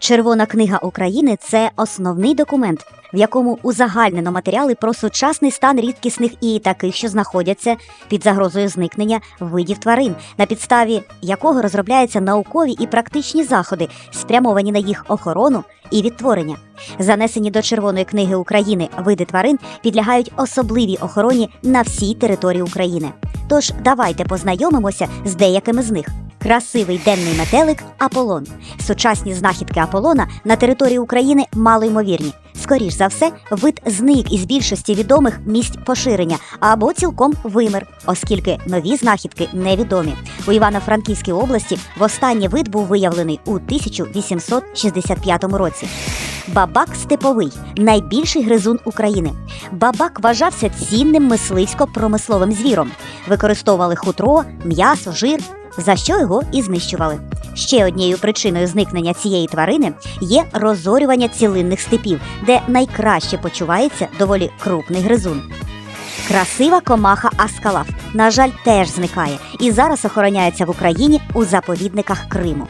Червона книга України це основний документ, в якому узагальнено матеріали про сучасний стан рідкісних і таких, що знаходяться під загрозою зникнення видів тварин, на підставі якого розробляються наукові і практичні заходи, спрямовані на їх охорону і відтворення. Занесені до Червоної книги України види тварин підлягають особливій охороні на всій території України. Тож давайте познайомимося з деякими з них. Красивий денний метелик Аполлон. Сучасні знахідки Аполлона на території України малоймовірні. Скоріш за все, вид зник із більшості відомих місць поширення або цілком вимер, оскільки нові знахідки невідомі. У Івано-Франківській області востаннє вид був виявлений у 1865 році. Бабак степовий найбільший гризун України. Бабак вважався цінним мисливсько-промисловим звіром. Використовували хутро, м'ясо, жир, за що його і знищували. Ще однією причиною зникнення цієї тварини є розорювання цілинних степів, де найкраще почувається доволі крупний гризун. Красива комаха Аскалаф, на жаль, теж зникає і зараз охороняється в Україні у заповідниках Криму.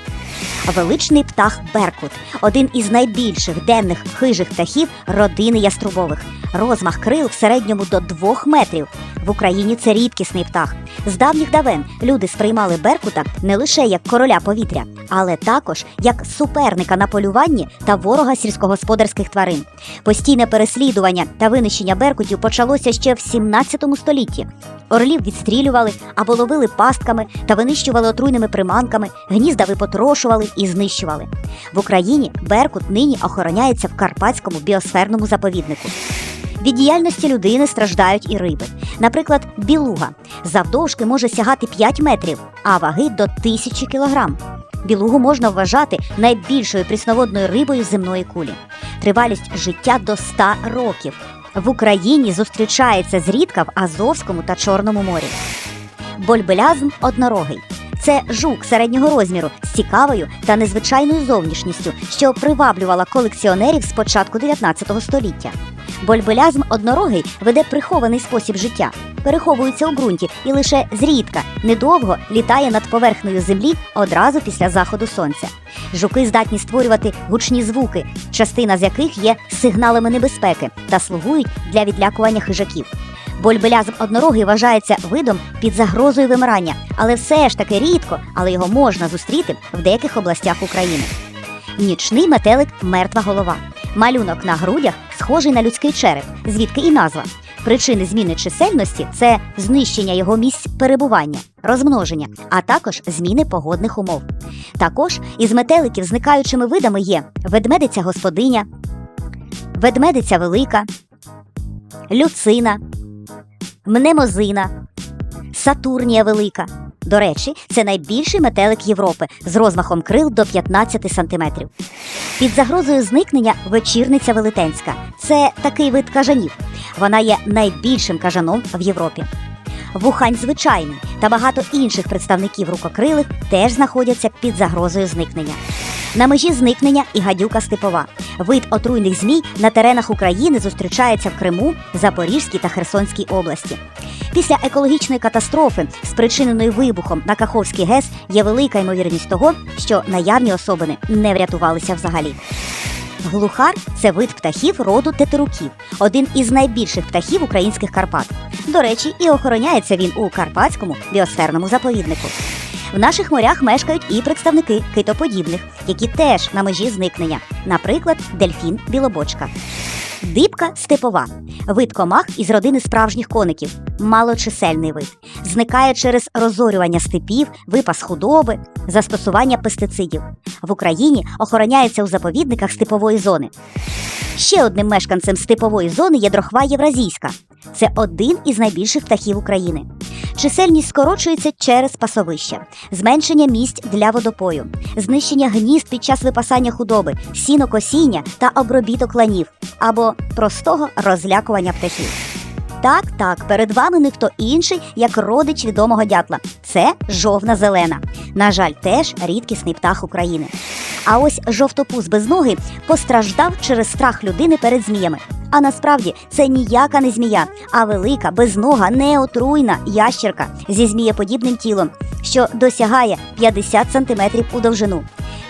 Величний птах Беркут один із найбільших денних хижих птахів родини яструбових. Розмах крил в середньому до двох метрів. В Україні це рідкісний птах. З давніх давен люди сприймали Беркута не лише як короля повітря, але також як суперника на полюванні та ворога сільськогосподарських тварин. Постійне переслідування та винищення беркутів почалося ще в 17 столітті. Орлів відстрілювали або ловили пастками та винищували отруйними приманками, гнізда випотрошували і знищували. В Україні Беркут нині охороняється в Карпатському біосферному заповіднику. Від діяльності людини страждають і риби. Наприклад, білуга завдовжки може сягати 5 метрів, а ваги до 1000 кілограм. Білугу можна вважати найбільшою прісноводною рибою земної кулі. Тривалість життя до 100 років. В Україні зустрічається зрідка в Азовському та Чорному морі. Больбелязм однорогий. Це жук середнього розміру з цікавою та незвичайною зовнішністю, що приваблювала колекціонерів з початку 19 століття. Больбелязм однорогий веде прихований спосіб життя, переховується у ґрунті і лише зрідка, недовго літає над поверхнею землі одразу після заходу сонця. Жуки здатні створювати гучні звуки, частина з яких є сигналами небезпеки та слугують для відлякування хижаків. Больбелязм однорогий вважається видом під загрозою вимирання, але все ж таки рідко, але його можна зустріти в деяких областях України. Нічний метелик мертва голова. Малюнок на грудях схожий на людський череп, звідки і назва. Причини зміни чисельності це знищення його місць перебування, розмноження, а також зміни погодних умов. Також із метеликів зникаючими видами є ведмедиця господиня, ведмедиця велика, люцина, мнемозина, Сатурнія велика. До речі, це найбільший метелик Європи з розмахом крил до 15 сантиметрів. Під загрозою зникнення вечірниця велетенська. Це такий вид кажанів. Вона є найбільшим кажаном в Європі. Вухань звичайний та багато інших представників рукокрилих теж знаходяться під загрозою зникнення. На межі зникнення і гадюка степова. Вид отруйних змій на теренах України зустрічається в Криму, Запорізькій та Херсонській області. Після екологічної катастрофи, спричиненої вибухом на Каховський ГЕС, є велика ймовірність того, що наявні особини не врятувалися взагалі. Глухар це вид птахів роду тетеруків, один із найбільших птахів українських Карпат. До речі, і охороняється він у Карпатському біосферному заповіднику. В наших морях мешкають і представники китоподібних, які теж на межі зникнення, наприклад, дельфін білобочка. Дибка степова вид комах із родини справжніх коників, малочисельний вид, зникає через розорювання степів, випас худоби, застосування пестицидів. В Україні охороняється у заповідниках степової зони. Ще одним мешканцем степової зони є дрохва євразійська. Це один із найбільших птахів України. Чисельність скорочується через пасовища, зменшення місць для водопою, знищення гнізд під час випасання худоби, сінокосіння та обробіток ланів або простого розлякування птахів. Так, так, перед вами ніхто інший, як родич відомого дятла. Це жовна зелена. На жаль, теж рідкісний птах України. А ось жовтопуз без ноги постраждав через страх людини перед зміями. А насправді це ніяка не змія, а велика, безнога, неотруйна ящерка зі змієподібним тілом, що досягає 50 см у довжину.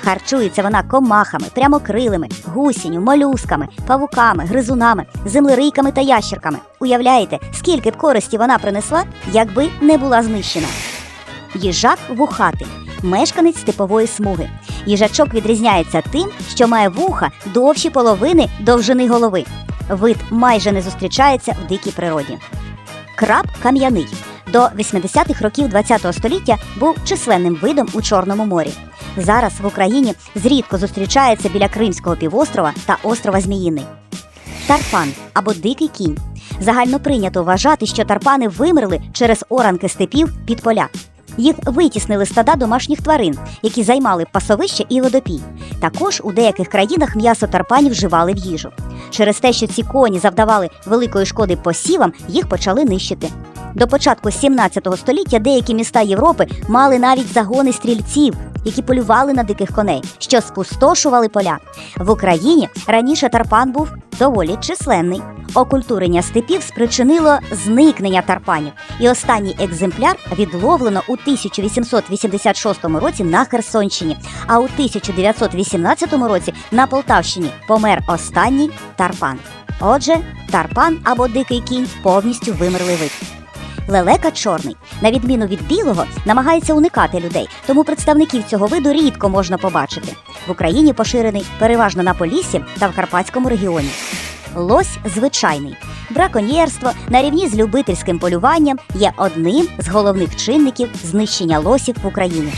Харчується вона комахами, прямокрилими, гусінню, молюсками, павуками, гризунами, землерийками та ящерками. Уявляєте, скільки б користі вона принесла, якби не була знищена. Їжак вухатий, мешканець степової смуги. Їжачок відрізняється тим, що має вуха довші половини довжини голови. Вид майже не зустрічається в дикій природі. Краб кам'яний до 80-х років ХХ століття був численним видом у Чорному морі. Зараз в Україні зрідко зустрічається біля Кримського півострова та острова Зміїний. Тарпан або дикий кінь. Загально прийнято вважати, що тарпани вимерли через оранки степів під поля. Їх витіснили стада домашніх тварин, які займали пасовище і водопій. Також у деяких країнах м'ясо тарпанів вживали в їжу. Через те, що ці коні завдавали великої шкоди посівам, їх почали нищити. До початку 17 століття деякі міста Європи мали навіть загони стрільців, які полювали на диких коней, що спустошували поля. В Україні раніше тарпан був доволі численний. Окультурення степів спричинило зникнення тарпанів, і останній екземпляр відловлено у 1886 році на Херсонщині, а у 1918 році на Полтавщині помер останній тарпан. Отже, тарпан або дикий кінь повністю вимерли вид. Лелека чорний, на відміну від білого, намагається уникати людей, тому представників цього виду рідко можна побачити. В Україні поширений переважно на Поліссі та в Карпатському регіоні. Лось звичайний. Браконьєрство на рівні з любительським полюванням є одним з головних чинників знищення лосів в Україні.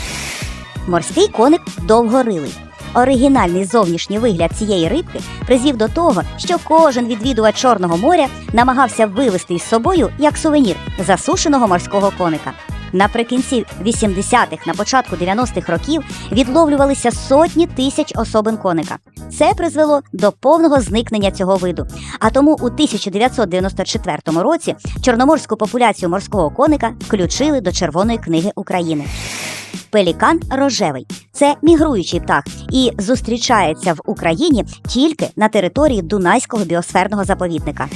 Морський коник довгорилий. Оригінальний зовнішній вигляд цієї рибки призвів до того, що кожен відвідувач Чорного моря намагався вивезти із собою як сувенір засушеного морського коника. Наприкінці 80-х, на початку 90-х років відловлювалися сотні тисяч особин коника. Це призвело до повного зникнення цього виду. А тому у 1994 році чорноморську популяцію морського коника включили до Червоної книги України. Пелікан рожевий це мігруючий птах і зустрічається в Україні тільки на території Дунайського біосферного заповідника.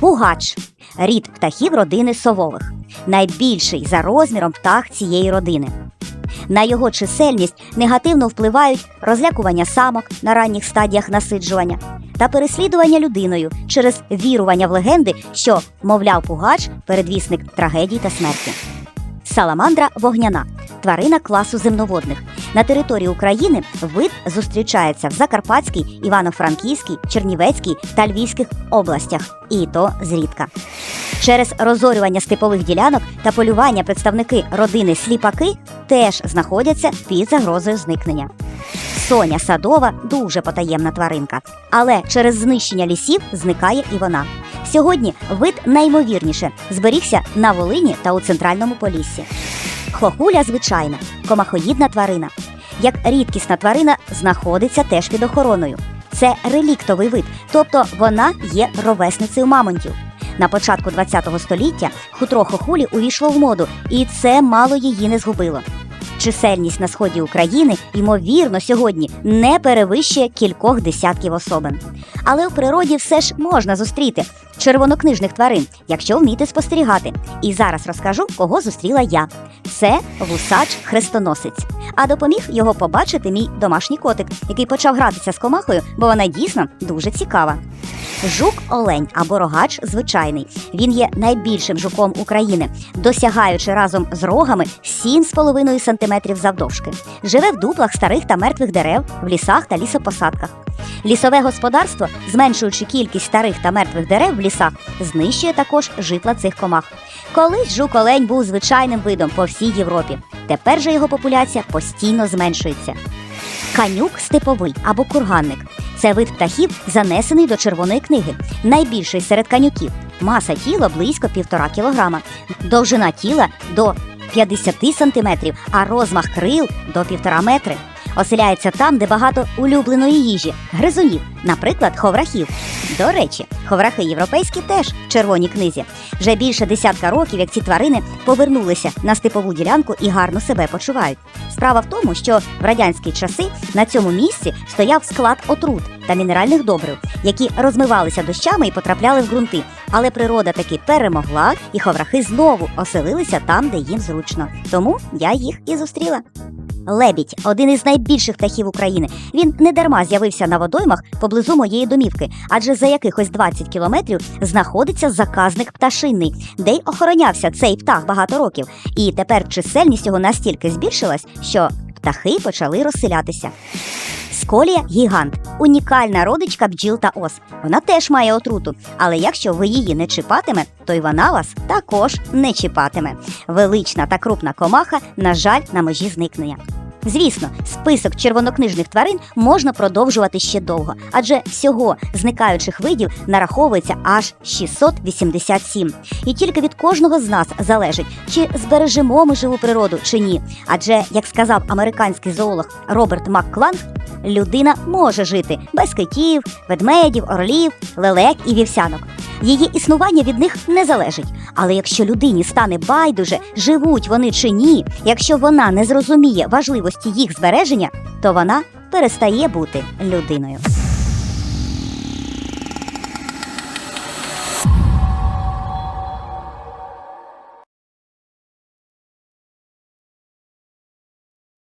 Пугач рід птахів родини совових, найбільший за розміром птах цієї родини. На його чисельність негативно впливають розлякування самок на ранніх стадіях насиджування та переслідування людиною через вірування в легенди, що, мовляв, пугач передвісник трагедій та смерті. Саламандра вогняна тварина класу земноводних. На території України вид зустрічається в Закарпатській, Івано-Франківській, Чернівецькій та Львівських областях, і то зрідка. Через розорювання степових ділянок та полювання представники родини сліпаки теж знаходяться під загрозою зникнення. Соня садова дуже потаємна тваринка, але через знищення лісів зникає і вона. Сьогодні вид наймовірніше зберігся на Волині та у центральному Поліссі. Хохуля звичайна, комахоїдна тварина. Як рідкісна тварина знаходиться теж під охороною. Це реліктовий вид, тобто вона є ровесницею мамонтів. На початку ХХ століття хутро хохулі увійшло в моду, і це мало її не згубило. Чисельність на сході України, ймовірно, сьогодні не перевищує кількох десятків особин. Але в природі все ж можна зустріти червонокнижних тварин, якщо вміти спостерігати. І зараз розкажу, кого зустріла я. Це вусач хрестоносець. А допоміг його побачити мій домашній котик, який почав гратися з комахою, бо вона дійсно дуже цікава. Жук олень або рогач звичайний. Він є найбільшим жуком України, досягаючи разом з рогами 7,5 см завдовжки. Живе в дуплах старих та мертвих дерев, в лісах та лісопосадках. Лісове господарство, зменшуючи кількість старих та мертвих дерев в лісах, знищує також житла цих комах. Колись жук олень був звичайним видом по всій Європі. Тепер же його популяція постійно зменшується. Канюк степовий або курганник це вид птахів, занесений до червоної книги, найбільший серед канюків. Маса тіла близько півтора кілограма, довжина тіла до 50 сантиметрів, а розмах крил до півтора метри. Оселяється там, де багато улюбленої їжі, гризунів, наприклад, ховрахів. До речі, ховрахи європейські теж в червоній книзі. Вже більше десятка років, як ці тварини повернулися на степову ділянку і гарно себе почувають. Справа в тому, що в радянські часи на цьому місці стояв склад отрут та мінеральних добрив, які розмивалися дощами і потрапляли в ґрунти. Але природа таки перемогла, і ховрахи знову оселилися там, де їм зручно. Тому я їх і зустріла. Лебідь один із найбільших птахів України. Він не дарма з'явився на водоймах поблизу моєї домівки, адже за якихось 20 кілометрів знаходиться заказник пташинний, де й охоронявся цей птах багато років. І тепер чисельність його настільки збільшилась, що птахи почали розселятися. Сколія гігант унікальна родичка бджіл та ос. Вона теж має отруту, але якщо ви її не чіпатиме, то й вона вас також не чіпатиме. Велична та крупна комаха, на жаль, на межі зникнення. Звісно, список червонокнижних тварин можна продовжувати ще довго, адже всього зникаючих видів нараховується аж 687. І тільки від кожного з нас залежить, чи збережемо ми живу природу чи ні. Адже, як сказав американський зоолог Роберт Маккланг, людина може жити без китів, ведмедів, орлів, лелек і вівсянок. Її існування від них не залежить. Але якщо людині стане байдуже, живуть вони чи ні, якщо вона не зрозуміє важливості їх збереження, то вона перестає бути людиною.